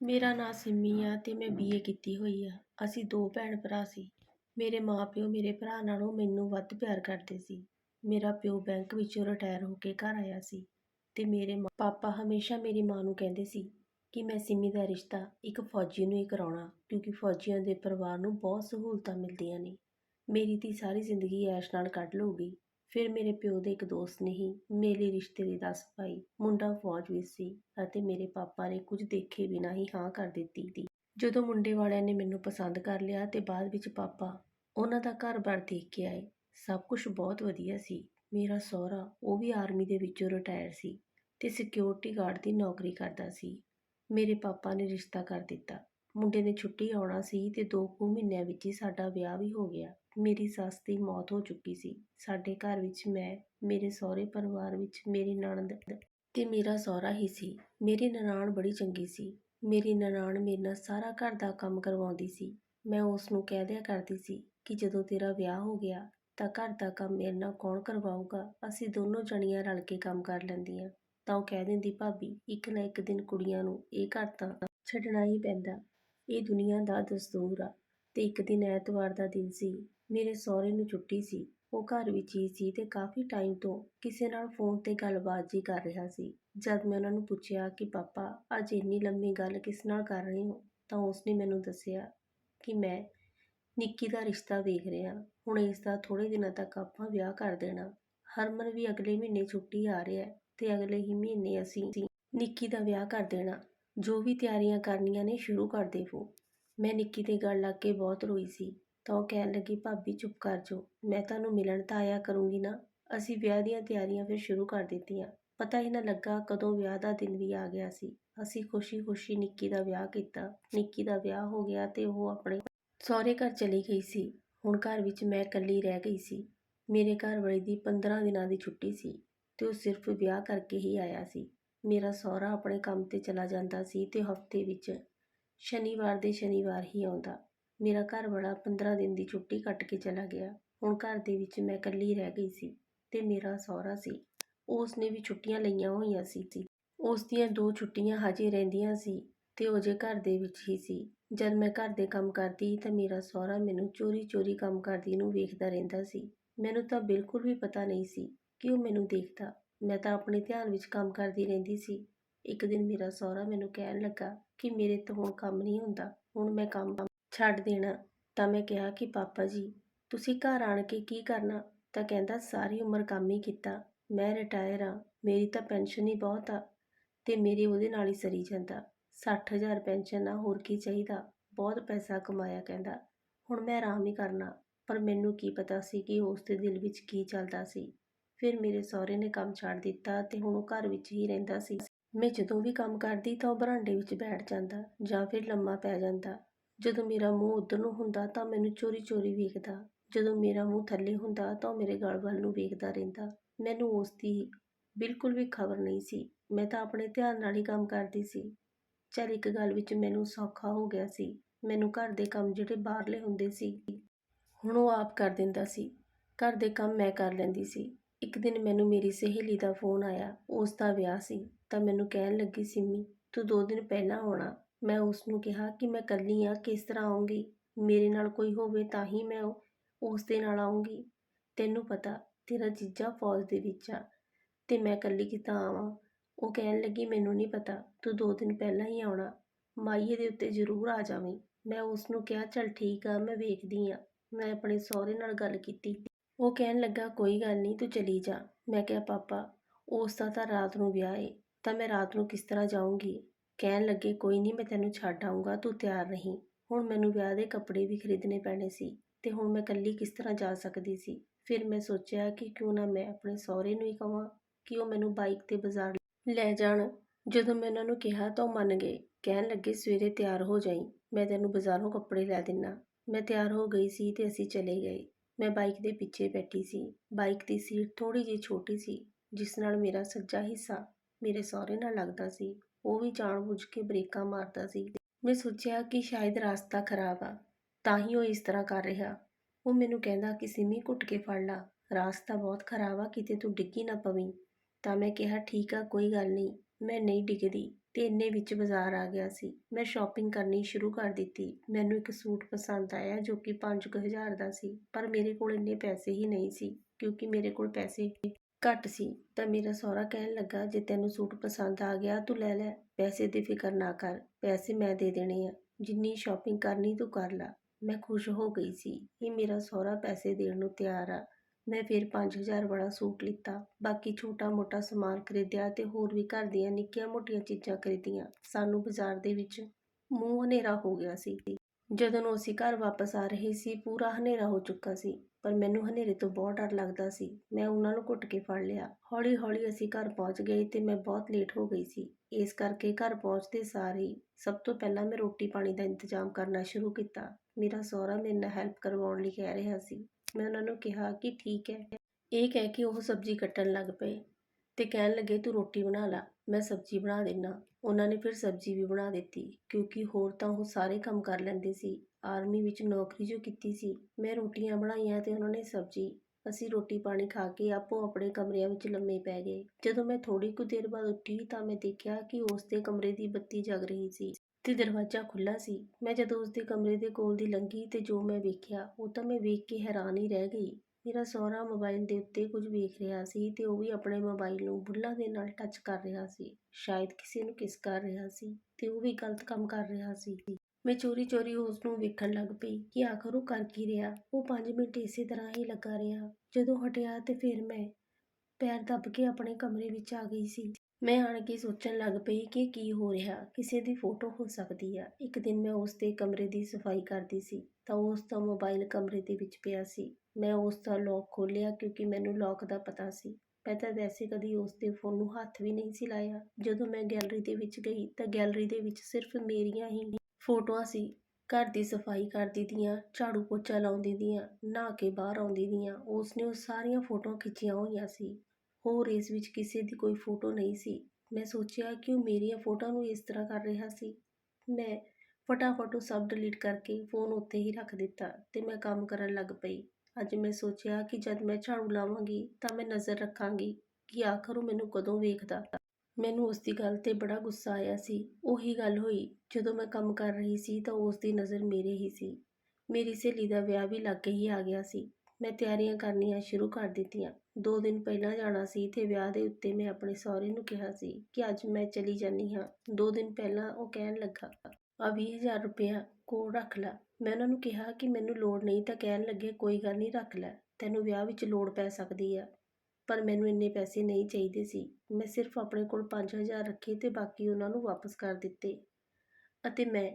ਮੇਰਾ ਨਾਂ ਸਿੰਮੀ ਆ ਅਤੇ ਮੈਂ ਬੀ ਏ ਕੀਤੀ ਹੋਈ ਆ। ਅਸੀਂ ਦੋ ਭੈਣ ਭਰਾ ਸੀ। ਮੇਰੇ ਮਾਂ ਪਿਓ ਮੇਰੇ ਭਰਾ ਨਾਲੋਂ ਮੈਨੂੰ ਵੱਧ ਪਿਆਰ ਕਰਦੇ ਸੀ। ਮੇਰਾ ਪਿਓ ਬੈਂਕ ਵਿੱਚੋਂ ਰਿਟਾਇਰ ਹੋ ਕੇ ਘਰ ਆਇਆ ਸੀ ਅਤੇ ਮੇਰੇ ਮ, ਪਾਪਾ ਹਮੇਸ਼ਾ ਮੇਰੀ ਮਾਂ ਨੂੰ ਕਹਿੰਦੇ ਸੀ ਕਿ ਮੈਂ ਸਿੰਮੀ ਦਾ ਰਿਸ਼ਤਾ ਇੱਕ ਫੌਜੀ ਨੂੰ ਹੀ ਕਰਾਉਣਾ, ਕਿਉਂਕਿ ਫੌਜੀਆਂ ਦੇ ਪਰਿਵਾਰ ਨੂੰ ਬਹੁਤ ਸਹੂਲਤਾਂ ਮਿਲਦੀਆਂ ਨੇ। ਮੇਰੀ ਧੀ ਸਾਰੀ ਜ਼ਿੰਦਗੀ ਐਸ਼ ਨਾਲ ਕੱਢ ਲਊਗੀ। ਫਿਰ ਮੇਰੇ ਪਿਓ ਦੇ ਇੱਕ ਦੋਸਤ ਨੇ ਹੀ ਮੇਰੇ ਰਿਸ਼ਤੇ ਦੀ ਦੱਸ ਪਾਈ। ਮੁੰਡਾ ਫੌਜ ਵਿੱਚ ਸੀ ਅਤੇ ਮੇਰੇ ਪਾਪਾ ਨੇ ਕੁਝ ਦੇਖੇ ਬਿਨਾਂ ਹੀ ਹਾਂ ਕਰ ਦਿੱਤੀ ਸੀ। ਜਦੋਂ ਮੁੰਡੇ ਵਾਲਿਆਂ ਨੇ ਮੈਨੂੰ ਪਸੰਦ ਕਰ ਲਿਆ ਤੇ ਬਾਅਦ ਵਿੱਚ ਪਾਪਾ ਉਹਨਾਂ ਦਾ ਘਰ-ਬਾਰ ਦੇਖ ਕੇ ਆਏ, ਸਭ ਕੁਝ ਬਹੁਤ ਵਧੀਆ ਸੀ। ਮੇਰਾ ਸਹੁਰਾ, ਉਹ ਵੀ ਆਰਮੀ ਦੇ ਵਿੱਚੋਂ ਰਿਟਾਇਰ ਸੀ ਤੇ ਸਿਕਿਉਰਿਟੀ ਗਾਰਡ ਦੀ ਨੌਕਰੀ ਕਰਦਾ ਸੀ। ਮੇਰੇ ਪਾਪਾ ਨੇ ਰਿਸ਼ਤਾ ਕਰ ਦਿੱਤਾ। ਮੁੰਡੇ ਨੇ ਛੁੱਟੀ ਆਉਣਾ ਸੀ ਤੇ ਦੋ ਕੁ ਮਹੀਨਿਆਂ ਵਿੱਚ ਹੀ ਸਾਡਾ ਵਿਆਹ ਵੀ ਹੋ ਗਿਆ। ਮੇਰੀ ਸੱਸ ਦੀ ਮੌਤ ਹੋ ਚੁੱਕੀ ਸੀ। ਸਾਡੇ ਘਰ ਵਿੱਚ ਮੈਂ, ਮੇਰੇ ਸਹੁਰੇ ਪਰਿਵਾਰ ਵਿੱਚ ਮੇਰੀ ਨਣਦ ਤੇ ਮੇਰਾ ਸਹੁਰਾ ਹੀ ਸੀ। ਮੇਰੀ ਨਨਾਣ ਬੜੀ ਚੰਗੀ ਸੀ। ਮੇਰੀ ਨਨਾਣ ਮੇਰੇ ਨਾਲ ਸਾਰਾ ਘਰ ਦਾ ਕੰਮ ਕਰਵਾਉਂਦੀ ਸੀ। ਮੈਂ ਉਸ ਨੂੰ ਕਹਿ ਦਿਆ ਕਰਦੀ ਸੀ ਕਿ ਜਦੋਂ ਤੇਰਾ ਵਿਆਹ ਹੋ ਗਿਆ ਤਾਂ ਘਰ ਦਾ ਕੰਮ ਮੇਰੇ ਨਾਲ ਕੌਣ ਕਰਵਾਊਗਾ? ਅਸੀਂ ਦੋਨੋਂ ਜਣੀਆਂ ਰਲ ਕੇ ਕੰਮ ਕਰ ਲੈਂਦੀਆਂ। ਤਾਂ ਉਹ ਕਹਿ ਦਿੰਦੀ, ਭਾਬੀ, ਇੱਕ ਨਾ ਇੱਕ ਦਿਨ ਕੁੜੀਆਂ ਨੂੰ ਇਹ ਘਰ ਤਾਂ ਛੱਡਣਾ ਹੀ ਪੈਂਦਾ। ਇਹ ਦੁਨੀਆ ਦਾ ਦਸਤੂਰ ਆ। ਤੇ ਇੱਕ ਦਿਨ ਐਤਵਾਰ ਦਾ ਦਿਨ ਸੀ। ਮੇਰੇ ਸਹੁਰੇ ਨੂੰ ਛੁੱਟੀ ਸੀ। ਉਹ ਘਰ ਵਿੱਚ ਹੀ ਸੀ ਤੇ ਕਾਫੀ ਟਾਈਮ ਤੋਂ ਕਿਸੇ ਨਾਲ ਫੋਨ ਤੇ ਗੱਲਬਾਤ ਜੀ ਕਰ ਰਿਹਾ ਸੀ। ਜਦ ਮੈਂ ਉਹਨਾਂ ਨੂੰ ਪੁੱਛਿਆ ਕਿ, ਪਾਪਾ, ਅੱਜ ਇੰਨੀ ਲੰਮੀ ਗੱਲ ਕਿਸ ਨਾਲ ਕਰ ਰਹੇ ਹੋ? ਤਾਂ ਉਸਨੇ ਮੈਨੂੰ ਦੱਸਿਆ ਕਿ ਮੈਂ ਨਿੱਕੀ ਦਾ ਰਿਸ਼ਤਾ ਵੇਖ ਰਿਹਾ। ਹੁਣ ਇਸ ਦਾ ਥੋੜੇ ਦਿਨਾਂ ਤੱਕ ਆਪਾਂ ਵਿਆਹ ਕਰ ਦੇਣਾ। ਹਰਮਨ ਵੀ ਅਗਲੇ ਮਹੀਨੇ ਛੁੱਟੀ ਆ ਰਿਹਾ ਹੈ ਤੇ ਅਗਲੇ ਹੀ ਮਹੀਨੇ ਅਸੀਂ ਨਿੱਕੀ ਦਾ ਵਿਆਹ ਕਰ ਦੇਣਾ। ਜੋ ਵੀ ਤਿਆਰੀਆਂ ਕਰਨੀਆਂ ਨੇ ਸ਼ੁਰੂ ਕਰ ਦੇਵੋ ਮੈਂ ਨਿੱਕੀ ਦੇ ਗੱਲ ਲੱਗ ਕੇ ਬਹੁਤ ਰੋਈ ਸੀ। ਤਾਂ ਉਹ ਕਹਿਣ ਲੱਗੀ, ਭਾਬੀ, ਚੁੱਪ ਕਰ ਜੋ ਮੈਂ ਤੁਹਾਨੂੰ ਮਿਲਣ ਤਾਂ ਆਇਆ ਕਰੂੰਗੀ ਨਾ। ਅਸੀਂ ਵਿਆਹ ਦੀਆਂ ਤਿਆਰੀਆਂ ਫਿਰ ਸ਼ੁਰੂ ਕਰ ਦਿੱਤੀਆਂ। ਪਤਾ ਹੀ ਨਾ ਲੱਗਾ ਕਦੋਂ ਵਿਆਹ ਦਾ ਦਿਨ ਵੀ ਆ ਗਿਆ ਸੀ। ਅਸੀਂ ਖੁਸ਼ੀ-ਖੁਸ਼ੀ ਨਿੱਕੀ ਦਾ ਵਿਆਹ ਕੀਤਾ। ਨਿੱਕੀ ਦਾ ਵਿਆਹ ਹੋ ਗਿਆ ਤੇ ਉਹ ਆਪਣੇ ਸਹੁਰੇ ਘਰ ਚਲੀ ਗਈ ਸੀ। ਹੁਣ ਘਰ ਵਿੱਚ ਮੈਂ ਇਕੱਲੀ ਰਹਿ ਗਈ ਸੀ। ਮੇਰੇ ਘਰ ਵਾਲੀ ਦੀ 15 ਦਿਨਾਂ ਦੀ ਛੁੱਟੀ ਸੀ ਤੇ ਉਹ ਸਿਰਫ ਵਿਆਹ ਕਰਕੇ ਹੀ ਆਇਆ ਸੀ। ਮੇਰਾ ਸਹੁਰਾ ਆਪਣੇ ਕੰਮ ਤੇ ਚਲਾ ਜਾਂਦਾ ਸੀ ਅਤੇ ਹਫ਼ਤੇ ਵਿੱਚ ਸ਼ਨੀਵਾਰ ਦੇ ਸ਼ਨੀਵਾਰ ਹੀ ਆਉਂਦਾ। ਮੇਰਾ ਘਰ ਵਾਲਾ 15 ਦਿਨ ਦੀ ਛੁੱਟੀ ਕੱਟ ਕੇ ਚਲਾ ਗਿਆ। ਹੁਣ ਘਰ ਦੇ ਵਿੱਚ ਮੈਂ ਇਕੱਲੀ ਰਹਿ ਗਈ ਸੀ ਅਤੇ ਮੇਰਾ ਸਹੁਰਾ ਸੀ। ਉਸ ਨੇ ਵੀ ਛੁੱਟੀਆਂ ਲਈਆਂ ਹੋਈਆਂ ਸੀ ਉਸ ਦੀਆਂ ਦੋ ਛੁੱਟੀਆਂ ਹਜੇ ਰਹਿੰਦੀਆਂ ਸੀ ਅਤੇ ਉਹ ਅਜੇ ਘਰ ਦੇ ਵਿੱਚ ਹੀ ਸੀ। ਜਦ ਮੈਂ ਘਰ ਦੇ ਕੰਮ ਕਰਦੀ ਤਾਂ ਮੇਰਾ ਸਹੁਰਾ ਮੈਨੂੰ ਚੋਰੀ-ਚੋਰੀ ਕੰਮ ਕਰਦੀ ਨੂੰ ਵੇਖਦਾ ਰਹਿੰਦਾ ਸੀ। ਮੈਨੂੰ ਤਾਂ ਬਿਲਕੁਲ ਵੀ ਪਤਾ ਨਹੀਂ ਸੀ ਕਿ ਉਹ ਮੈਨੂੰ ਦੇਖਦਾ। ਮੈਂ ਤਾਂ ਆਪਣੇ ਧਿਆਨ ਵਿੱਚ ਕੰਮ ਕਰਦੀ ਰਹਿੰਦੀ ਸੀ। ਇੱਕ ਦਿਨ ਮੇਰਾ ਸਹੁਰਾ ਮੈਨੂੰ ਕਹਿਣ ਲੱਗਾ ਕਿ ਮੇਰੇ ਤੋਂ ਹੁਣ ਕੰਮ ਨਹੀਂ ਹੁੰਦਾ, ਹੁਣ ਮੈਂ ਕੰਮ ਛੱਡ ਦੇਣਾ। ਤਾਂ ਮੈਂ ਕਿਹਾ ਕਿ, ਪਾਪਾ ਜੀ, ਤੁਸੀਂ ਘਰ ਆਣ ਕੇ ਕੀ ਕਰਨਾ? ਤਾਂ ਕਹਿੰਦਾ, ਸਾਰੀ ਉਮਰ ਕੰਮ ਹੀ ਕੀਤਾ। ਮੈਂ ਰਿਟਾਇਰ ਆ ਮੇਰੀ ਤਾਂ ਪੈਨਸ਼ਨ ਹੀ ਬਹੁਤ ਆ, ਤੇ ਮੇਰੇ ਉਹਦੇ ਨਾਲ ਹੀ ਸਰੀ ਜਾਂਦਾ। 60000 ਪੈਨਸ਼ਨ ਆ, ਹੋਰ ਕੀ ਚਾਹੀਦਾ? ਬਹੁਤ ਪੈਸਾ ਕਮਾਇਆ, ਕਹਿੰਦਾ। ਹੁਣ ਮੈਂ ਆਰਾਮ ਹੀ ਕਰਨਾ, ਪਰ ਮੈਨੂੰ ਕੀ ਪਤਾ ਸੀ ਕਿ ਉਸ ਦੇ ਦਿਲ ਵਿੱਚ ਕੀ ਚੱਲਦਾ ਸੀ। ਫਿਰ ਮੇਰੇ ਸਹੁਰੇ ਨੇ ਕੰਮ ਛੱਡ ਦਿੱਤਾ ਤੇ ਹੁਣ ਉਹ ਘਰ ਵਿੱਚ ਹੀ ਰਹਿੰਦਾ ਸੀ। ਮੈਂ ਜਦੋਂ ਵੀ ਕੰਮ ਕਰਦੀ ਤਾਂ ਉਹ ਬਰਾਂਡੇ ਵਿੱਚ ਬੈਠ ਜਾਂਦਾ ਜਾਂ ਫਿਰ ਲੰਮਾ ਪੈ ਜਾਂਦਾ। ਜਦੋਂ ਮੇਰਾ ਮੂੰਹ ਉਧਰ ਨੂੰ ਹੁੰਦਾ ਤਾਂ ਮੈਨੂੰ ਚੋਰੀ-ਚੋਰੀ ਵੇਖਦਾ। ਜਦੋਂ ਮੇਰਾ ਮੂੰਹ ਥੱਲੇ ਹੁੰਦਾ ਤਾਂ ਉਹ ਮੇਰੇ ਗਲ ਵੱਲ ਨੂੰ ਵੇਖਦਾ ਰਹਿੰਦਾ। ਮੈਨੂੰ ਉਸ ਦੀ ਬਿਲਕੁਲ ਵੀ ਖਬਰ ਨਹੀਂ ਸੀ। ਮੈਂ ਤਾਂ ਆਪਣੇ ਧਿਆਨ ਨਾਲ ਹੀ ਕੰਮ ਕਰਦੀ ਸੀ। ਚਲ ਇੱਕ ਗੱਲ ਵਿੱਚ ਮੈਨੂੰ ਸੌਖਾ ਹੋ ਗਿਆ ਸੀ। ਮੈਨੂੰ ਘਰ ਦੇ ਕੰਮ ਜਿਹੜੇ ਬਾਹਰਲੇ ਹੁੰਦੇ ਸੀ, ਹੁਣ ਉਹ ਆਪ ਕਰ ਦਿੰਦਾ ਸੀ। ਘਰ ਦੇ ਕੰਮ ਮੈਂ ਕਰ ਲੈਂਦੀ ਸੀ। ਇੱਕ ਦਿਨ ਮੈਨੂੰ ਮੇਰੀ ਸਹੇਲੀ ਦਾ ਫੋਨ ਆਇਆ, ਉਸ ਦਾ ਵਿਆਹ ਸੀ, ਤਾਂ ਮੈਨੂੰ ਕਹਿਣ ਲੱਗੀ, ਸਿੰਮੀ, ਤੂੰ ਦੋ ਦਿਨ ਪਹਿਲਾਂ ਆਉਣਾ। ਮੈਂ ਉਸ ਨੂੰ ਕਿਹਾ ਕਿ ਮੈਂ ਇਕੱਲੀ ਹਾਂ, ਕਿਸ ਤਰ੍ਹਾਂ ਆਉਂਗੀ ਮੇਰੇ ਨਾਲ ਕੋਈ ਹੋਵੇ ਤਾਂ ਹੀ ਮੈਂ ਉਸ ਦੇ ਨਾਲ ਆਉਂਗੀ ਤੈਨੂੰ ਪਤਾ, ਤੇਰਾ ਜੀਜਾ ਫੌਜ ਦੇ ਵਿੱਚ ਆ, ਤੇ ਮੈਂ ਇਕੱਲੀ ਕਿੱਦਾਂ ਆਵਾਂ? ਉਹ ਕਹਿਣ ਲੱਗੀ, ਮੈਨੂੰ ਨਹੀਂ ਪਤਾ, ਤੂੰ ਦੋ ਦਿਨ ਪਹਿਲਾਂ ਹੀ ਆਉਣਾ। ਮਾਈਏ ਦੇ ਉੱਤੇ ਜ਼ਰੂਰ ਆ ਜਾਵੀਂ। ਮੈਂ ਉਸ ਨੂੰ ਕਿਹਾ, ਚੱਲ ਠੀਕ ਆ, ਮੈਂ ਵੇਖਦੀ ਆ ਮੈਂ ਆਪਣੇ ਸਹੁਰੇ ਨਾਲ ਗੱਲ ਕੀਤੀ। ਉਹ ਕਹਿਣ ਲੱਗਾ, ਕੋਈ ਗੱਲ ਨਹੀਂ, ਤੂੰ ਚਲੀ ਜਾ। ਮੈਂ ਕਿਹਾ, ਪਾਪਾ, ਉਸ ਦਾ ਤਾਂ ਰਾਤ ਨੂੰ ਵਿਆਹ ਏ, ਤਾਂ ਮੈਂ ਰਾਤ ਨੂੰ ਕਿਸ ਤਰ੍ਹਾਂ ਜਾਊਂਗੀ? ਕਹਿਣ ਲੱਗੇ, ਕੋਈ ਨਹੀਂ, ਮੈਂ ਤੈਨੂੰ ਛੱਡ ਆਊਂਗਾ, ਤੂੰ ਤਿਆਰ ਰਹੀਂ। ਹੁਣ ਮੈਨੂੰ ਵਿਆਹ ਦੇ ਕੱਪੜੇ ਵੀ ਖਰੀਦਣੇ ਪੈਣੇ ਸੀ ਤੇ ਹੁਣ ਮੈਂ ਇਕੱਲੀ ਕਿਸ ਤਰ੍ਹਾਂ ਜਾ ਸਕਦੀ ਸੀ? ਫਿਰ ਮੈਂ ਸੋਚਿਆ ਕਿ ਕਿਉਂ ਨਾ ਮੈਂ ਆਪਣੇ ਸਹੁਰੇ ਨੂੰ ਹੀ ਕਹਾਂ ਕਿ ਉਹ ਮੈਨੂੰ ਬਾਈਕ ਤੇ ਬਾਜ਼ਾਰ ਲੈ ਜਾਣ। ਜਦੋਂ ਮੈਂ ਉਹਨਾਂ ਨੂੰ ਕਿਹਾ ਤਾਂ ਉਹ ਮੰਨ ਗਏ। ਕਹਿਣ ਲੱਗੇ, ਸਵੇਰੇ ਤਿਆਰ ਹੋ ਜਾਈ, ਮੈਂ ਤੈਨੂੰ ਬਾਜ਼ਾਰੋਂ ਕੱਪੜੇ ਲੈ ਦਿੰਨਾ। ਮੈਂ ਤਿਆਰ ਹੋ ਗਈ ਸੀ ਤੇ ਅਸੀਂ ਚਲੇ ਗਏ। ਮੈਂ ਬਾਈਕ ਦੇ ਪਿੱਛੇ ਬੈਠੀ ਸੀ। ਬਾਈਕ ਦੀ ਸੀਟ ਥੋੜ੍ਹੀ ਜਿਹੀ ਛੋਟੀ ਸੀ, ਜਿਸ ਨਾਲ ਮੇਰਾ ਸੱਜਾ ਹਿੱਸਾ ਮੇਰੇ ਸਹੁਰੇ ਨਾਲ ਲੱਗਦਾ ਸੀ। ਉਹ ਵੀ ਜਾਣਬੁੱਝ ਕੇ ਬ੍ਰੇਕਾਂ ਮਾਰਦਾ ਸੀ। ਮੈਂ ਸੋਚਿਆ ਕਿ ਸ਼ਾਇਦ ਰਾਸਤਾ ਖਰਾਬ ਆ, ਤਾਂ ਹੀ ਉਹ ਇਸ ਤਰ੍ਹਾਂ ਕਰ ਰਿਹਾ। ਉਹ ਮੈਨੂੰ ਕਹਿੰਦਾ ਕਿ ਸਿਮੀ ਘੁੱਟ ਕੇ ਫੜ ਲਾ, ਰਾਸਤਾ ਬਹੁਤ ਖਰਾਬ ਆ, ਕਿਤੇ ਤੂੰ ਡਿੱਗੀ ਨਾ ਪਵੀਂ। ਤਾਂ ਮੈਂ ਕਿਹਾ, ਠੀਕ ਆ, ਕੋਈ ਗੱਲ ਨਹੀਂ, ਮੈਂ ਨਹੀਂ ਡਿੱਗਦੀ। ਤੇ ਇੰਨੇ ਵਿੱਚ ਬਾਜ਼ਾਰ ਆ ਗਿਆ ਸੀ। ਮੈਂ ਸ਼ਾਪਿੰਗ ਕਰਨੀ ਸ਼ੁਰੂ ਕਰ ਦਿੱਤੀ। ਮੈਨੂੰ ਇੱਕ ਸੂਟ ਪਸੰਦ ਆਇਆ ਜੋ ਕਿ 5000 ਦਾ ਸੀ, ਪਰ ਮੇਰੇ ਕੋਲ ਇੰਨੇ ਪੈਸੇ ਹੀ ਨਹੀਂ ਸੀ, ਕਿਉਂਕਿ ਮੇਰੇ ਕੋਲ ਪੈਸੇ ਘੱਟ ਸੀ। ਤਾਂ ਮੇਰਾ ਸਹੁਰਾ ਕਹਿਣ ਲੱਗਾ, ਜੇ ਤੈਨੂੰ ਸੂਟ ਪਸੰਦ ਆ ਗਿਆ, ਤੂੰ ਲੈ ਲੈ, ਪੈਸੇ ਦੀ ਫਿਕਰ ਨਾ ਕਰ, ਪੈਸੇ ਮੈਂ ਦੇ ਦੇਣੇ ਆ। ਜਿੰਨੀ ਸ਼ਾਪਿੰਗ ਕਰਨੀ ਤੂੰ ਕਰ ਲੈ। ਮੈਂ ਖੁਸ਼ ਹੋ ਗਈ ਸੀ। ਕਿ ਮੇਰਾ ਸਹੁਰਾ ਪੈਸੇ ਦੇਣ ਨੂੰ ਤਿਆਰ ਆ। ਮੈਂ ਫਿਰ 5000 ਵਾਲਾ ਸੂਟ ਲਿੱਤਾ। ਬਾਕੀ ਛੋਟਾ ਮੋਟਾ ਸਮਾਨ ਖਰੀਦਿਆ ਤੇ ਹੋਰ ਵੀ ਘਰ ਦੀਆਂ ਨਿੱਕੀਆਂ ਮੋਟੀਆਂ ਚੀਜ਼ਾਂ ਖਰੀਦੀਆਂ। ਸਾਨੂੰ ਬਾਜ਼ਾਰ ਦੇ ਵਿੱਚ ਮੂੰਹ ਹਨੇਰਾ ਹੋ ਗਿਆ ਸੀ। ਜਦੋਂ ਨੂੰ ਅਸੀਂ ਘਰ ਵਾਪਸ ਆ ਰਹੇ ਸੀ, ਪੂਰਾ ਹਨੇਰਾ ਹੋ ਚੁੱਕਾ ਸੀ। ਪਰ ਮੈਨੂੰ ਹਨੇਰੇ ਤੋਂ ਬਹੁਤ ਡਰ ਲੱਗਦਾ ਸੀ। ਮੈਂ ਉਹਨਾਂ ਨੂੰ ਘੁੱਟ ਕੇ ਫੜ ਲਿਆ। ਹੌਲੀ ਹੌਲੀ ਅਸੀਂ ਘਰ ਪਹੁੰਚ ਗਏ ਤੇ ਮੈਂ ਬਹੁਤ ਲੇਟ ਹੋ ਗਈ ਸੀ। ਇਸ ਕਰਕੇ ਘਰ ਪਹੁੰਚਦੇ ਸਾਰ ਹੀ ਸਭ ਤੋਂ ਪਹਿਲਾਂ ਮੈਂ ਰੋਟੀ ਪਾਣੀ ਦਾ ਇੰਤਜ਼ਾਮ ਕਰਨਾ ਸ਼ੁਰੂ ਕੀਤਾ। ਮੇਰਾ ਸਹੁਰਾ ਮੇਰੇ ਨਾਲ ਹੈਲਪ ਕਰਵਾਉਣ ਲਈ ਕਹਿ ਰਿਹਾ ਸੀ। ਮੈਂ ਉਹਨਾਂ ਨੂੰ ਕਿਹਾ ਕਿ ਠੀਕ ਹੈ। ਇਹ ਕਹਿ ਕੇ ਉਹ ਸਬਜ਼ੀ ਕੱਟਣ ਲੱਗ ਪਏ ਤੇ ਕਹਿਣ ਲੱਗੇ, ਤੂੰ ਰੋਟੀ ਬਣਾ ਲਾ, ਮੈਂ ਸਬਜ਼ੀ ਬਣਾ ਦੇਣਾ ਉਹਨਾਂ ਨੇ ਫਿਰ ਸਬਜ਼ੀ ਵੀ ਬਣਾ ਦਿੱਤੀ ਕਿਉਂਕਿ ਹੋਰ ਤਾਂ ਉਹ ਸਾਰੇ ਕੰਮ ਕਰ ਲੈਂਦੇ ਸੀ। ਆਰਮੀ ਵਿੱਚ ਨੌਕਰੀ ਜੋ ਕੀਤੀ ਸੀ, ਮੈਂ ਰੋਟੀਆਂ ਬਣਾਈਆਂ ਤੇ ਉਹਨਾਂ ਨੇ ਸਬਜ਼ੀ, ਅਸੀਂ ਰੋਟੀ ਪਾਣੀ ਖਾ ਕੇ ਆਪੋ ਆਪਣੇ ਕਮਰਿਆਂ ਵਿੱਚ ਲੰਮੇ ਪੈ ਗਏ। ਜਦੋਂ ਮੈਂ ਥੋੜੀ ਕੁ ਦੇਰ ਬਾਅਦ ਉੱਠੀ ਤਾਂ ਮੈਂ ਦੇਖਿਆ ਕਿ ਉਸ ਦੇ ਕਮਰੇ ਦੀ ਬੱਤੀ ਜਗ ਰਹੀ ਸੀ। ਤੇ ਦਰਵਾਜ਼ਾ ਖੁੱਲ੍ਹਾ ਸੀ। ਮੈਂ ਜਦੋਂ ਉਸਦੇ ਕਮਰੇ ਦੇ ਕੋਲ ਦੀ ਲੰਘੀ ਤੇ ਜੋ ਮੈਂ ਵੇਖਿਆ, ਉਹ ਤਾਂ ਮੈਂ ਵੇਖ ਕੇ ਹੈਰਾਨ ਹੀ ਰਹਿ ਗਈ। ਮੇਰਾ ਸਹੁਰਾ ਮੋਬਾਈਲ ਦੇ ਉੱਤੇ ਕੁਝ ਵੇਖ ਰਿਹਾ ਸੀ ਤੇ ਉਹ ਵੀ ਆਪਣੇ ਮੋਬਾਈਲ ਨੂੰ ਬੁੱਲਾਂ ਦੇ ਨਾਲ ਟੱਚ ਕਰ ਰਿਹਾ ਸੀ। ਸ਼ਾਇਦ ਕਿਸੇ ਨੂੰ ਕਿਸ ਕਰ ਰਿਹਾ ਸੀ ਤੇ ਉਹ ਵੀ ਗਲਤ ਕੰਮ ਕਰ ਰਿਹਾ ਸੀ। ਮੈਂ ਚੋਰੀ ਚੋਰੀ ਉਸ ਨੂੰ ਵੇਖਣ ਲੱਗ ਪਈ ਕਿ ਆਖਰ ਉਹ ਕਰ ਕੀ ਰਿਹਾ। ਉਹ 5 ਮਿੰਟ ਇਸੇ ਤਰ੍ਹਾਂ ਹੀ ਲੱਗਾ ਰਿਹਾ। ਜਦੋਂ ਹਟਿਆ ਤੇ ਫਿਰ ਮੈਂ ਪੈਰ ਦੱਬ ਕੇ ਆਪਣੇ ਕਮਰੇ ਵਿੱਚ ਆ ਗਈ ਸੀ। ਮੈਂ ਆਣ ਕੇ ਸੋਚਣ ਲੱਗ ਪਈ ਕਿ ਕੀ ਹੋ ਰਿਹਾ, ਕਿਸੇ ਦੀ ਫੋਟੋ ਹੋ ਸਕਦੀ ਆ। ਇੱਕ ਦਿਨ ਮੈਂ ਉਸ ਦੇ ਕਮਰੇ ਦੀ ਸਫ਼ਾਈ ਕਰਦੀ ਸੀ, ਤਾਂ ਉਸ ਦਾ ਮੋਬਾਈਲ ਕਮਰੇ ਦੇ ਵਿੱਚ ਪਿਆ ਸੀ। ਮੈਂ ਉਸ ਦਾ ਲੌਕ ਖੋਲ੍ਹਿਆ ਕਿਉਂਕਿ ਮੈਨੂੰ ਲੌਕ ਦਾ ਪਤਾ ਸੀ। ਮੈਂ ਤਾਂ ਵੈਸੇ ਕਦੀ ਉਸ ਦੇ ਫੋਨ ਨੂੰ ਹੱਥ ਵੀ ਨਹੀਂ ਸੀ ਲਾਇਆ। ਜਦੋਂ ਮੈਂ ਗੈਲਰੀ ਦੇ ਵਿੱਚ ਗਈ, ਤਾਂ ਗੈਲਰੀ ਦੇ ਵਿੱਚ ਸਿਰਫ ਮੇਰੀਆਂ ਹੀ ਫੋਟੋਆਂ ਸੀ। ਘਰ ਦੀ ਸਫ਼ਾਈ ਕਰਦੀ ਦੀਆਂ, ਝਾੜੂ ਪੋਚਾ ਲਾਉਂਦੀ ਦੀਆਂ, ਨਹਾ ਕੇ ਬਾਹਰ ਆਉਂਦੀ ਦੀਆਂ ਉਸ ਨੇ ਉਹ ਸਾਰੀਆਂ ਫੋਟੋਆਂ ਖਿੱਚੀਆਂ ਹੋਈਆਂ ਸੀ। ਹੋਰ ਇਸ ਵਿੱਚ ਕਿਸੇ ਦੀ ਕੋਈ ਫੋਟੋ ਨਹੀਂ ਸੀ। ਮੈਂ ਸੋਚਿਆ ਕਿ ਉਹ ਮੇਰੀਆਂ ਫੋਟੋਆਂ ਨੂੰ ਇਸ ਤਰ੍ਹਾਂ ਕਰ ਰਿਹਾ ਸੀ? ਮੈਂ ਫਟਾਫਟ ਉਹ ਸਭ ਡਿਲੀਟ ਕਰਕੇ ਫੋਨ ਉੱਤੇ ਹੀ ਰੱਖ ਦਿੱਤਾ ਤੇ ਮੈਂ ਕੰਮ ਕਰਨ ਲੱਗ ਪਈ। ਅੱਜ ਮੈਂ ਸੋਚਿਆ ਕਿ ਜਦ ਮੈਂ ਝਾੜੂ ਲਾਵਾਂਗੀ ਤਾਂ ਮੈਂ ਨਜ਼ਰ ਰੱਖਾਂਗੀ ਕਿ ਆਖਰ ਉਹ ਮੈਨੂੰ ਕਦੋਂ ਵੇਖਦਾ। ਮੈਨੂੰ ਉਸ ਦੀ ਗੱਲ ਤੇ ਬੜਾ ਗੁੱਸਾ ਆਇਆ ਸੀ। ਉਹੀ ਗੱਲ ਹੋਈ। ਜਦੋਂ ਮੈਂ ਕੰਮ ਕਰ ਰਹੀ ਸੀ ਤਾਂ ਉਸ ਦੀ ਨਜ਼ਰ ਮੇਰੇ ਹੀ ਸੀ। ਮੇਰੀ ਸਹੇਲੀ ਦਾ ਵਿਆਹ ਵੀ ਲੱਗੇ ਹੀ ਆ ਗਿਆ ਸੀ। ਮੈਂ ਤਿਆਰੀਆਂ ਕਰਨੀਆਂ ਸ਼ੁਰੂ ਕਰ ਦਿੱਤੀਆਂ। ਦੋ ਦਿਨ ਪਹਿਲਾਂ ਜਾਣਾ ਸੀ ਤੇ ਵਿਆਹ ਦੇ ਉੱਤੇ ਮੈਂ ਆਪਣੇ ਸਹੁਰੇ ਨੂੰ ਕਿਹਾ ਸੀ ਕਿ ਅੱਜ ਮੈਂ ਚਲੀ ਜਾਨੀ ਹਾਂ। ਦੋ ਦਿਨ ਪਹਿਲਾਂ ਉਹ ਕਹਿਣ ਲੱਗਾ, ਆ 20000 ਰੁਪਇਆ ਕੋਲ ਰੱਖ ਲੈ। ਮੈਂ ਉਹਨਾਂ ਨੂੰ ਕਿਹਾ ਕਿ ਮੈਨੂੰ ਲੋੜ ਨਹੀਂ ਤਾਂ ਕਹਿਣ ਲੱਗੇ, ਕੋਈ ਗੱਲ ਨਹੀਂ, ਰੱਖ ਲੈ। ਤੈਨੂੰ ਵਿਆਹ ਵਿੱਚ ਲੋੜ ਪੈ ਸਕਦੀ ਆ, ਪਰ ਮੈਨੂੰ ਇੰਨੇ ਪੈਸੇ ਨਹੀਂ ਚਾਹੀਦੇ ਸੀ। ਮੈਂ ਸਿਰਫ ਆਪਣੇ ਕੋਲ 5000 ਰੱਖੇ ਤੇ ਬਾਕੀ ਉਹਨਾਂ ਨੂੰ ਵਾਪਸ ਕਰ ਦਿੱਤੇ ਅਤੇ ਮੈਂ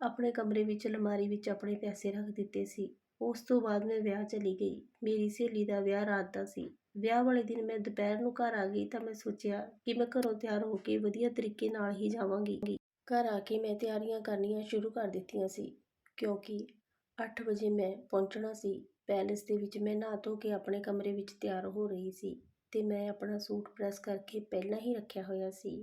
ਆਪਣੇ ਕਮਰੇ ਵਿੱਚ, ਅਲਮਾਰੀ ਵਿੱਚ ਆਪਣੇ ਪੈਸੇ ਰੱਖ ਦਿੱਤੇ ਸੀ। ਉਸ ਤੋਂ ਬਾਅਦ ਮੈਂ ਵਿਆਹ ਚਲੀ ਗਈ। ਮੇਰੀ ਸਹੇਲੀ ਦਾ ਵਿਆਹ ਰਾਤ ਦਾ ਸੀ। ਵਿਆਹ ਵਾਲੇ ਦਿਨ ਮੈਂ ਦੁਪਹਿਰ ਨੂੰ ਘਰ ਆ ਗਈ ਤਾਂ ਮੈਂ ਸੋਚਿਆ ਕਿ ਮੈਂ ਘਰੋਂ ਤਿਆਰ ਹੋ ਕੇ ਵਧੀਆ ਤਰੀਕੇ ਨਾਲ ਹੀ ਜਾਵਾਂਗੀ। ਘਰ ਆ ਕੇ ਮੈਂ ਤਿਆਰੀਆਂ ਕਰਨੀਆਂ ਸ਼ੁਰੂ ਕਰ ਦਿੱਤੀਆਂ ਸੀ, ਕਿਉਂਕਿ 8 ਵਜੇ ਮੈਂ ਪਹੁੰਚਣਾ ਸੀ। ਪੈਲੇਸ ਦੇ ਵਿੱਚ ਮੈਂ ਨਹਾ ਧੋ ਕੇ ਆਪਣੇ ਕਮਰੇ ਵਿੱਚ ਤਿਆਰ ਹੋ ਰਹੀ ਸੀ ਤੇ ਮੈਂ ਆਪਣਾ ਸੂਟ ਪ੍ਰੈਸ ਕਰਕੇ ਪਹਿਲਾਂ ਹੀ ਰੱਖਿਆ ਹੋਇਆ ਸੀ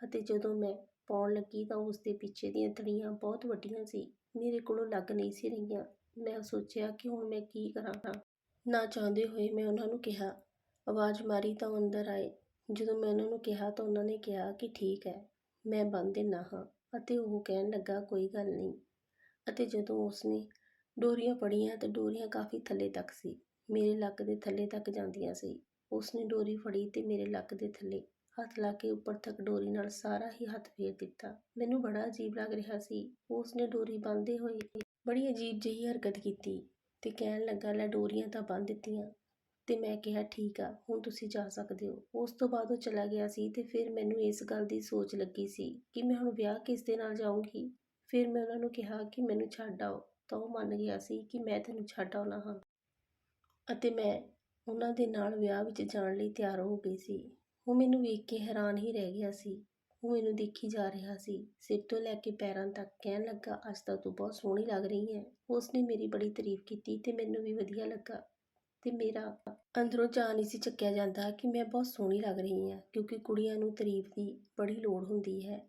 ਅਤੇ ਜਦੋਂ ਮੈਂ ਪਾਉਣ ਲੱਗੀ ਤਾਂ ਉਸ ਦੇ ਪਿੱਛੇ ਦੀਆਂ ਤੜੀਆਂ ਬਹੁਤ ਵੱਡੀਆਂ ਸੀ। ਮੇਰੇ ਕੋਲੋਂ ਲੱਗ ਨਹੀਂ ਸੀ ਰਹੀਆਂ। ਮੈਂ ਸੋਚਿਆ ਕਿ ਹੁਣ ਮੈਂ ਕੀ ਕਰਾਂ। ਨਾ ਚਾਹੁੰਦੇ ਹੋਏ ਮੈਂ ਉਹਨਾਂ ਨੂੰ ਕਿਹਾ। ਆਵਾਜ਼ ਮਾਰੀ ਤਾਂ ਅੰਦਰ ਆਏ। ਜਦੋਂ ਮੈਂ ਉਹਨਾਂ ਨੂੰ ਕਿਹਾ ਤਾਂ ਉਹਨਾਂ ਨੇ ਕਿਹਾ ਕਿ ਠੀਕ ਹੈ, ਮੈਂ ਬੰਨ ਦੇਣਾ ਹਾਂ ਅਤੇ ਉਹ ਕਹਿਣ ਲੱਗਾ, ਕੋਈ ਗੱਲ ਨਹੀਂ। ਅਤੇ ਜਦੋਂ ਉਸਨੇ ਡੋਰੀਆਂ ਫੜੀਆਂ ਤਾਂ ਡੋਰੀਆਂ ਕਾਫੀ ਥੱਲੇ ਤੱਕ ਸੀ। ਮੇਰੇ ਲੱਕ ਦੇ ਥੱਲੇ ਤੱਕ ਜਾਂਦੀਆਂ ਸੀ। ਉਸਨੇ ਡੋਰੀ ਫੜੀ ਤੇ ਮੇਰੇ ਲੱਕ ਦੇ ਥੱਲੇ ਹੱਥ ਲਾ ਕੇ ਉੱਪਰ ਤੱਕ ਡੋਰੀ ਨਾਲ ਸਾਰਾ ਹੀ ਹੱਥ ਫੇਰ ਦਿੱਤਾ। ਮੈਨੂੰ ਬੜਾ ਅਜੀਬ ਲੱਗ ਰਿਹਾ ਸੀ। ਉਸਨੇ ਡੋਰੀ ਬੰਨ੍ਹਦੇ ਹੋਏ ਬੜੀ ਅਜੀਬ ਜਿਹੀ ਹਰਕਤ ਕੀਤੀ। ਅਤੇ ਕਹਿਣ ਲੱਗਾ, ਲੈ ਡੋਰੀਆਂ ਤਾਂ ਬੰਨ੍ਹ ਦਿੱਤੀਆਂ ਅਤੇ ਮੈਂ ਕਿਹਾ, ਠੀਕ ਆ, ਹੁਣ ਤੁਸੀਂ ਜਾ ਸਕਦੇ ਹੋ। ਉਸ ਤੋਂ ਬਾਅਦ ਉਹ ਚਲਾ ਗਿਆ ਸੀ ਅਤੇ ਫਿਰ ਮੈਨੂੰ ਇਸ ਗੱਲ ਦੀ ਸੋਚ ਲੱਗੀ ਸੀ ਕਿ ਮੈਂ ਹੁਣ ਵਿਆਹ ਕਿਸ ਦੇ ਨਾਲ ਜਾਊਂਗੀ। ਫਿਰ ਮੈਂ ਉਹਨਾਂ ਨੂੰ ਕਿਹਾ ਕਿ ਮੈਨੂੰ ਛੱਡ ਆਓ। ਤਾਂ ਉਹ ਮੰਨ ਗਿਆ ਸੀ ਕਿ ਮੈਂ ਤੈਨੂੰ ਛੱਡ ਆਉਣਾ ਹਾਂ। ਅਤੇ ਮੈਂ ਉਹਨਾਂ ਦੇ ਨਾਲ ਵਿਆਹ ਵਿੱਚ ਜਾਣ ਲਈ ਤਿਆਰ ਹੋ ਗਈ ਸੀ। ਉਹ ਮੈਨੂੰ ਵੇਖ ਕੇ ਹੈਰਾਨ ਹੀ ਰਹਿ ਗਿਆ ਸੀ। ਉਹ ਮੈਨੂੰ ਦੇਖੀ ਜਾ ਰਿਹਾ ਸੀ। ਸਿਰ ਤੋਂ ਲੈ ਕੇ ਪੈਰਾਂ ਤੱਕ ਕਹਿਣ ਲੱਗਾ, ਅੱਜ ਤਾਂ ਤੂੰ ਬਹੁਤ ਸੋਹਣੀ ਲੱਗ ਰਹੀ ਹੈ। ਉਸ ਨੇ ਮੇਰੀ ਬੜੀ ਤਾਰੀਫ ਕੀਤੀ ਤੇ ਮੈਨੂੰ ਵੀ ਵਧੀਆ ਲੱਗਾ। ਤੇ ਮੇਰਾ ਅੰਦਰੋਂ ਜਾਨ ਨਹੀਂ ਸੀ ਚੱਕਿਆ ਜਾਂਦਾ ਕਿ ਮੈਂ ਬਹੁਤ ਸੋਹਣੀ ਲੱਗ ਰਹੀ ਹਾਂ, ਕਿਉਂਕਿ ਕੁੜੀਆਂ ਨੂੰ ਤਾਰੀਫ ਦੀ ਬੜੀ ਲੋੜ ਹੁੰਦੀ ਹੈ।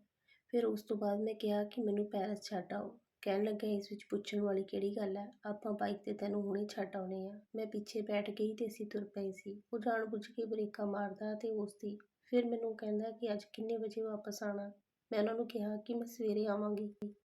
ਫਿਰ ਉਸ ਤੋਂ ਬਾਅਦ ਮੈਂ ਕਿਹਾ ਕਿ ਮੈਨੂੰ ਪੈਲਸ ਛੱਡ ਆਓ। ਕਹਿਣ ਲੱਗਾ, ਇਸ ਵਿੱਚ ਪੁੱਛਣ ਵਾਲੀ ਕਿਹੜੀ ਗੱਲ ਹੈ? ਆਪਾਂ ਬਾਈਕ ਤੇ ਤੈਨੂੰ ਹੁਣੇ ਛੱਡ ਆਉਣੇ ਆ ਮੈਂ ਪਿੱਛੇ ਬੈਠ ਗਈ ਤੇ ਅਸੀਂ ਤੁਰ ਪਏ ਸੀ। ਉਹ ਜਾਣ ਬੁੱਝ ਕੇ ਬ੍ਰੇਕਾਂ ਮਾਰਦਾ ਤੇ ਉਸ ਦੀ ਫਿਰ ਮੈਨੂੰ ਕਹਿੰਦਾ ਕਿ ਅੱਜ ਕਿੰਨੇ ਵਜੇ ਵਾਪਸ ਆਣਾ ਮੈਂ ਉਹਨਾਂ ਨੂੰ ਕਿਹਾ ਕਿ ਮੈਂ ਸਵੇਰੇ ਆਵਾਂਗੀ।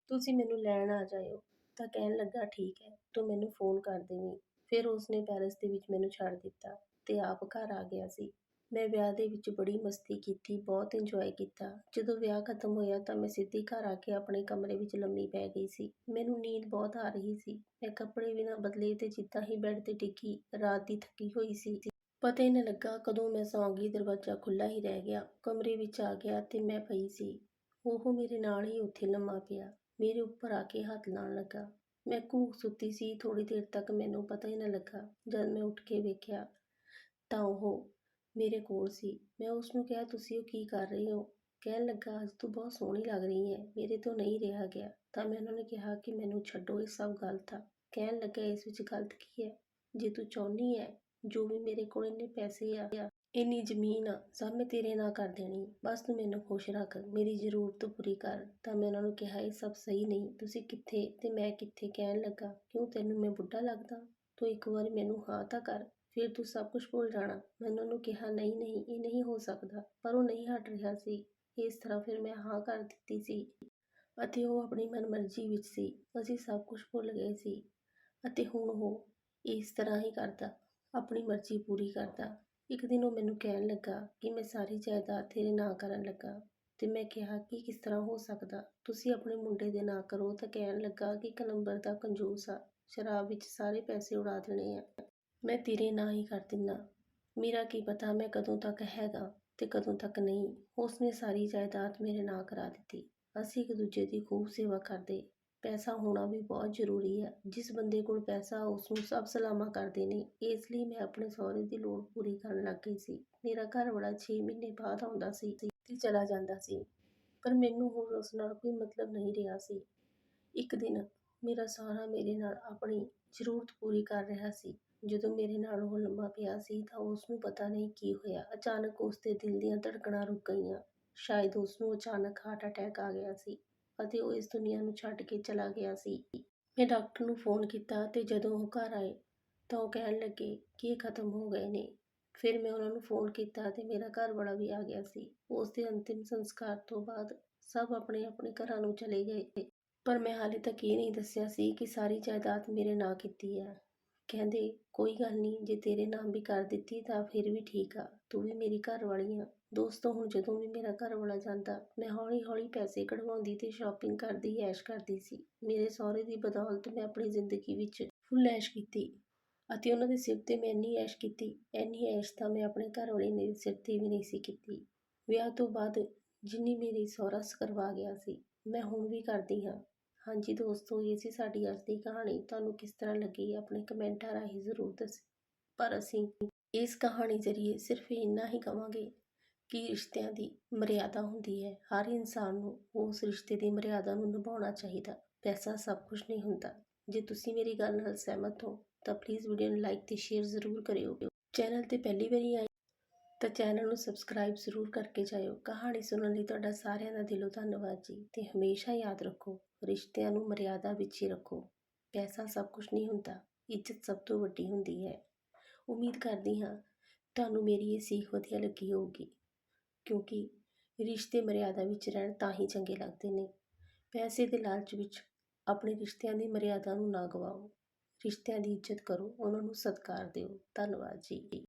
ਤੁਸੀਂ ਮੈਨੂੰ ਲੈਣ ਆ ਜਾਇਓ। ਤਾਂ ਕਹਿਣ ਲੱਗਾ, ਠੀਕ ਹੈ, ਤੂੰ ਮੈਨੂੰ ਫੋਨ ਕਰ ਦੇਵੀਂ। ਫਿਰ ਉਸਨੇ ਪੈਲਸ ਦੇ ਵਿੱਚ ਮੈਨੂੰ ਛੱਡ ਦਿੱਤਾ ਤੇ ਆਪ ਘਰ ਆ ਗਿਆ ਸੀ। ਮੈਂ ਵਿਆਹ ਦੇ ਵਿੱਚ ਬੜੀ ਮਸਤੀ ਕੀਤੀ, ਬਹੁਤ ਇੰਜੋਏ ਕੀਤਾ। ਜਦੋਂ ਵਿਆਹ ਖਤਮ ਹੋਇਆ ਤਾਂ ਮੈਂ ਸਿੱਧੀ ਘਰ ਆ ਕੇ ਆਪਣੇ ਕਮਰੇ ਵਿੱਚ ਲੰਮੀ ਪੈ ਗਈ ਸੀ। ਮੈਨੂੰ ਨੀਂਦ ਬਹੁਤ ਆ ਰਹੀ ਸੀ। ਮੈਂ ਕੱਪੜੇ ਵੀ ਨਾ ਬਦਲੇ ਤੇ ਜਿੱਦਾਂ ਹੀ ਬੈੱਡ ਤੇ ਡਿੱਗੀ ਰਾਤ ਦੀ ਥੱਕੀ ਹੋਈ ਸੀ। ਪਤਾ ਹੀ ਨਾ ਲੱਗਾ ਕਦੋਂ ਮੈਂ ਸੌਂ ਗਈ, ਦਰਵਾਜ਼ਾ ਖੁੱਲ੍ਹਾ ਹੀ ਰਹਿ ਗਿਆ, ਕਮਰੇ ਵਿੱਚ ਆ ਗਿਆ ਤੇ ਮੈਂ ਪਈ ਸੀ। ਉਹ ਮੇਰੇ ਨਾਲ ਹੀ ਉੱਥੇ ਲੰਮਾ ਪਿਆ, ਮੇਰੇ ਉੱਪਰ ਆ ਕੇ ਹੱਥ ਲਾਉਣ ਲੱਗਾ। ਮੈਂ ਘੂਕ ਸੁੱਤੀ ਸੀ ਥੋੜੀ ਦੇਰ ਤੱਕ ਮੈਨੂੰ ਪਤਾ ਹੀ ਨਾ ਲੱਗਾ, ਜਦ ਮੈਂ ਉੱਠ ਕੇ ਵੇਖਿਆ ਤਾਂ ਉਹ ਮੇਰੇ ਕੋਲ ਸੀ। ਮੈਂ ਉਸ ਨੂੰ ਕਿਹਾ, ਤੁਸੀਂ ਉਹ ਕੀ ਕਰ ਰਹੇ ਹੋ? ਕਹਿਣ ਲੱਗਾ, ਅੱਜ ਤੂੰ ਬਹੁਤ ਸੋਹਣੀ ਲੱਗ ਰਹੀ ਹੈ, ਮੇਰੇ ਤੋਂ ਨਹੀਂ ਰਿਹਾ ਗਿਆ। ਤਾਂ ਮੈਂ ਉਹਨਾਂ ਨੇ ਕਿਹਾ ਕਿ ਮੈਨੂੰ ਛੱਡੋ, ਇਹ ਸਭ ਗਲਤ ਆ। ਕਹਿਣ ਲੱਗਾ, ਇਸ ਵਿੱਚ ਗਲਤ ਕੀ ਹੈ? ਜੇ ਤੂੰ ਚਾਹੁੰਦੀ ਹੈ ਜੋ ਵੀ ਮੇਰੇ ਕੋਲ ਇੰਨੇ ਪੈਸੇ ਆ ਇੰਨੀ ਜ਼ਮੀਨ ਆ, ਸਭ ਮੈਂ ਤੇਰੇ ਨਾਲ ਕਰ ਦੇਣੀ। ਬਸ ਤੂੰ ਮੈਨੂੰ ਖੁਸ਼ ਰੱਖ, ਮੇਰੀ ਜ਼ਰੂਰਤ ਪੂਰੀ ਕਰ। ਤਾਂ ਮੈਂ ਉਹਨਾਂ ਨੂੰ ਕਿਹਾ, ਇਹ ਸਭ ਸਹੀ ਨਹੀਂ, ਤੁਸੀਂ ਕਿੱਥੇ? ਤੇ ਮੈਂ ਕਿੱਥੇ ਕਹਿਣ ਲੱਗਾ, ਕਿਉਂ ਤੈਨੂੰ ਮੈਂ ਬੁੱਢਾ ਲੱਗਦਾ? ਤੂੰ ਇੱਕ ਵਾਰ ਮੈਨੂੰ ਹਾਂ ਤਾਂ ਕਰ, ਫਿਰ ਤੂੰ ਸਭ ਕੁਝ ਭੁੱਲ ਜਾਣਾ। ਮੈਂ ਉਹਨਾਂ ਨੂੰ ਕਿਹਾ, ਨਹੀਂ ਨਹੀਂ, ਇਹ ਨਹੀਂ ਹੋ ਸਕਦਾ। ਪਰ ਉਹ ਨਹੀਂ ਹਟ ਰਿਹਾ ਸੀ। ਇਸ ਤਰ੍ਹਾਂ ਫਿਰ ਮੈਂ ਹਾਂ ਕਰ ਦਿੱਤੀ ਸੀ ਅਤੇ ਉਹ ਆਪਣੀ ਮਨਮਰਜ਼ੀ ਵਿੱਚ ਸੀ। ਅਸੀਂ ਸਭ ਕੁਝ ਭੁੱਲ ਗਏ ਸੀ ਅਤੇ ਹੁਣ ਉਹ ਇਸ ਤਰ੍ਹਾਂ ਹੀ ਕਰਦਾ। ਆਪਣੀ ਮਰਜ਼ੀ ਪੂਰੀ ਕਰਦਾ। ਇੱਕ ਦਿਨ ਉਹ ਮੈਨੂੰ ਕਹਿਣ ਲੱਗਾ ਕਿ ਮੈਂ ਸਾਰੀ ਜਾਇਦਾਦ ਤੇਰੇ ਨਾਂ ਕਰਨ ਲੱਗਾ ਤੇ ਮੈਂ ਕਿਹਾ ਕਿ ਕਿਸ ਤਰ੍ਹਾਂ ਹੋ ਸਕਦਾ? ਤੁਸੀਂ ਆਪਣੇ ਮੁੰਡੇ ਦੇ ਨਾਂ ਕਰੋ ਤਾਂ ਕਹਿਣ ਲੱਗਾ ਕਿ ਇੱਕ ਨੰਬਰ ਦਾ ਕੰਜੂਸ ਆ। ਸ਼ਰਾਬ ਵਿੱਚ ਸਾਰੇ ਪੈਸੇ ਉਡਾ ਦੇਣੇ ਆ। ਮੈਂ ਤੇਰੇ ਨਾਂ ਹੀ ਕਰ ਦਿੰਦਾ ਮੇਰਾ ਕੀ ਪਤਾ ਮੈਂ ਕਦੋਂ ਤੱਕ ਹੈਗਾ ਤੇ ਕਦੋਂ ਤੱਕ ਨਹੀਂ। ਉਸਨੇ ਸਾਰੀ ਜਾਇਦਾਦ ਮੇਰੇ ਨਾਂ ਕਰਾ ਦਿੱਤੀ। ਅਸੀਂ ਇੱਕ ਦੂਜੇ ਦੀ ਖੂਬ ਸੇਵਾ ਕਰਦੇ ਪੈਸਾ ਹੋਣਾ ਵੀ ਬਹੁਤ ਜ਼ਰੂਰੀ ਹੈ। ਜਿਸ ਬੰਦੇ ਕੋਲ ਪੈਸਾ ਉਸ ਨੂੰ ਸਭ ਸਲਾਮਾਂ ਕਰਦੇ ਨੇ। ਇਸ ਲਈ ਮੈਂ ਆਪਣੇ ਸਹੁਰੇ ਦੀ ਲੋੜ ਪੂਰੀ ਕਰਨ ਲੱਗ ਗਈ ਸੀ। ਮੇਰਾ ਘਰ ਵਾਲਾ 6 ਮਹੀਨੇ ਬਾਅਦ ਆਉਂਦਾ ਸੀ ਤੇ ਚਲਾ ਜਾਂਦਾ ਸੀ। ਪਰ ਮੈਨੂੰ ਹੁਣ ਉਸ ਨਾਲ ਕੋਈ ਮਤਲਬ ਨਹੀਂ ਰਿਹਾ ਸੀ। ਇੱਕ ਦਿਨ ਮੇਰਾ ਸਹੁਰਾ ਮੇਰੇ ਨਾਲ ਆਪਣੀ ਜ਼ਰੂਰਤ ਪੂਰੀ ਕਰ ਰਿਹਾ ਸੀ। ਜਦੋਂ ਮੇਰੇ ਨਾਲ ਉਹ ਲੰਮਾ ਪਿਆ ਸੀ ਤਾਂ ਉਸ ਨੂੰ ਪਤਾ ਨਹੀਂ ਕੀ ਹੋਇਆ। ਅਚਾਨਕ ਉਸ ਦੇ ਦਿਲ ਦੀਆਂ ਧੜਕਣਾਂ ਰੁਕ ਗਈਆਂ। ਸ਼ਾਇਦ ਉਸ ਨੂੰ ਅਚਾਨਕ ਹਾਰਟ ਅਟੈਕ ਆ ਗਿਆ ਸੀ। ਅਤੇ ਉਹ ਇਸ ਦੁਨੀਆ ਨੂੰ ਛੱਡ ਕੇ ਚਲਾ ਗਿਆ ਸੀ। ਮੈਂ ਡਾਕਟਰ ਨੂੰ ਫੋਨ ਕੀਤਾ ਤੇ ਜਦੋਂ ਉਹ ਘਰ ਆਏ ਤਾਂ ਉਹ ਕਹਿਣ ਲੱਗੇ ਕਿ ਇਹ ਖਤਮ ਹੋ ਗਏ ਨੇ। ਫਿਰ ਮੈਂ ਉਹਨਾਂ ਨੂੰ ਫੋਨ ਕੀਤਾ ਤੇ ਮੇਰਾ ਘਰ ਵਾਲਾ ਵੀ ਆ ਗਿਆ ਸੀ। ਉਸ ਦੇ ਅੰਤਿਮ ਸੰਸਕਾਰ ਤੋਂ ਬਾਅਦ ਸਭ ਆਪਣੇ ਆਪਣੇ ਘਰਾਂ ਨੂੰ ਚਲੇ ਗਏ। ਪਰ ਮੈਂ ਹਾਲੇ ਤੱਕ ਇਹ ਨਹੀਂ ਦੱਸਿਆ ਸੀ ਕਿ ਸਾਰੀ ਜਾਇਦਾਦ ਮੇਰੇ ਨਾਂ ਕੀਤੀ ਹੈ। ਕਹਿੰਦੇ, ਕੋਈ ਗੱਲ ਨਹੀਂ, ਜੇ ਤੇਰੇ ਨਾਮ ਵੀ ਕਰ ਦਿੱਤੀ ਤਾਂ ਫਿਰ ਵੀ ਠੀਕ ਆ, ਤੂੰ ਵੀ ਮੇਰੀ ਘਰ ਵਾਲੀ ਆ। ਦੋਸਤੋ, ਹੁਣ ਜਦੋਂ ਵੀ ਮੇਰਾ ਘਰ ਵਾਲਾ ਜਾਂਦਾ, ਮੈਂ ਹੌਲੀ ਹੌਲੀ ਪੈਸੇ ਕਢਵਾਉਂਦੀ ਤੇ ਸ਼ਾਪਿੰਗ ਕਰਦੀ, ਐਸ਼ ਕਰਦੀ ਸੀ। ਮੇਰੇ ਸਹੁਰੇ ਦੀ ਬਦੌਲਤ ਮੈਂ ਆਪਣੀ ਜ਼ਿੰਦਗੀ ਵਿੱਚ ਫੁੱਲ ਐਸ਼ ਕੀਤੀ ਅਤੇ ਉਹਨਾਂ ਦੇ ਸਿਰ ਤੇ ਮੈਂ ਇੰਨੀ ਐਸ਼ ਕੀਤੀ, ਇੰਨੀ ਐਸ਼ ਤਾਂ ਮੈਂ ਆਪਣੇ ਘਰ ਵਾਲੇ ਦੇ ਸਿਰ ਤੇ ਵੀ ਨਹੀਂ ਸੀ ਕੀਤੀ। ਵਿਆਹ ਤੋਂ ਬਾਅਦ ਜਿੰਨੀ ਮੇਰੀ ਸਹੁਰਾ ਕਰਵਾ ਗਿਆ ਸੀ, ਮੈਂ ਹੁਣ ਵੀ ਕਰਦੀ ਹਾਂ। ਹਾਂਜੀ ਦੋਸਤੋ, ਇਹ ਸੀ ਸਾਡੀ ਅੱਜ ਦੀ ਕਹਾਣੀ। ਤੁਹਾਨੂੰ ਕਿਸ ਤਰ੍ਹਾਂ ਲੱਗੀ ਆਪਣੇ ਕਮੈਂਟਾਂ ਰਾਹੀਂ ਜ਼ਰੂਰ ਦੱਸਿਓ ਪਰ ਅਸੀਂ ਇਸ ਕਹਾਣੀ ਜ਼ਰੀਏ ਸਿਰਫ ਇੰਨਾ ਹੀ ਕਵਾਂਗੇ ਕਿ ਰਿਸ਼ਤਿਆਂ ਦੀ ਮਰਿਆਦਾ ਹੁੰਦੀ ਹੈ। ਹਰ ਇਨਸਾਨ ਨੂੰ ਉਸ ਰਿਸ਼ਤੇ ਦੀ ਮਰਿਆਦਾ ਨੂੰ ਨਿਭਾਉਣਾ ਚਾਹੀਦਾ। ਪੈਸਾ ਸਭ ਕੁਝ ਨਹੀਂ ਹੁੰਦਾ। ਜੇ ਤੁਸੀਂ ਮੇਰੀ ਗੱਲ ਨਾਲ ਸਹਿਮਤ ਹੋ, ਤਾਂ ਪਲੀਜ਼ ਵੀਡੀਓ ਨੂੰ ਲਾਈਕ ਤੇ ਸ਼ੇਅਰ ਜ਼ਰੂਰ ਕਰਿਓ। ਚੈਨਲ ਤੇ ਪਹਿਲੀ ਵਾਰੀ ਆਏ ਤਾਂ ਚੈਨਲ ਨੂੰ ਸਬਸਕ੍ਰਾਈਬ ਜ਼ਰੂਰ ਕਰਕੇ ਜਾਇਓ। ਕਹਾਣੀ ਸੁਣਨ ਲਈ ਤੁਹਾਡਾ ਸਾਰਿਆਂ ਦਾ ਦਿਲੋਂ ਧੰਨਵਾਦ ਜੀ। ਤੇ ਹਮੇਸ਼ਾ ਯਾਦ ਰੱਖੋ, ਰਿਸ਼ਤਿਆਂ ਨੂੰ ਮਰਿਆਦਾ ਵਿੱਚ ਹੀ ਰੱਖੋ। ਪੈਸਾ ਸਭ ਕੁਝ ਨਹੀਂ ਹੁੰਦਾ, ਇੱਜ਼ਤ ਸਭ ਤੋਂ ਵੱਡੀ ਹੁੰਦੀ ਹੈ। ਉਮੀਦ ਕਰਦੀ ਹਾਂ ਤੁਹਾਨੂੰ ਮੇਰੀ ਇਹ ਸੀਖ ਵਧੀਆ ਲੱਗੀ ਹੋਊਗੀ, ਕਿਉਂਕਿ ਰਿਸ਼ਤੇ ਮਰਿਆਦਾ ਵਿੱਚ ਰਹਿਣ ਤਾਂ ਹੀ ਚੰਗੇ ਲੱਗਦੇ ਨੇ। ਪੈਸੇ ਦੇ ਲਾਲਚ ਵਿੱਚ ਆਪਣੇ ਰਿਸ਼ਤਿਆਂ ਦੀ ਮਰਿਆਦਾ ਨੂੰ ਨਾ ਗਵਾਓ। ਰਿਸ਼ਤਿਆਂ ਦੀ ਇੱਜ਼ਤ ਕਰੋ, ਉਹਨਾਂ ਨੂੰ ਸਤਿਕਾਰ ਦਿਓ। ਧੰਨਵਾਦ ਜੀ।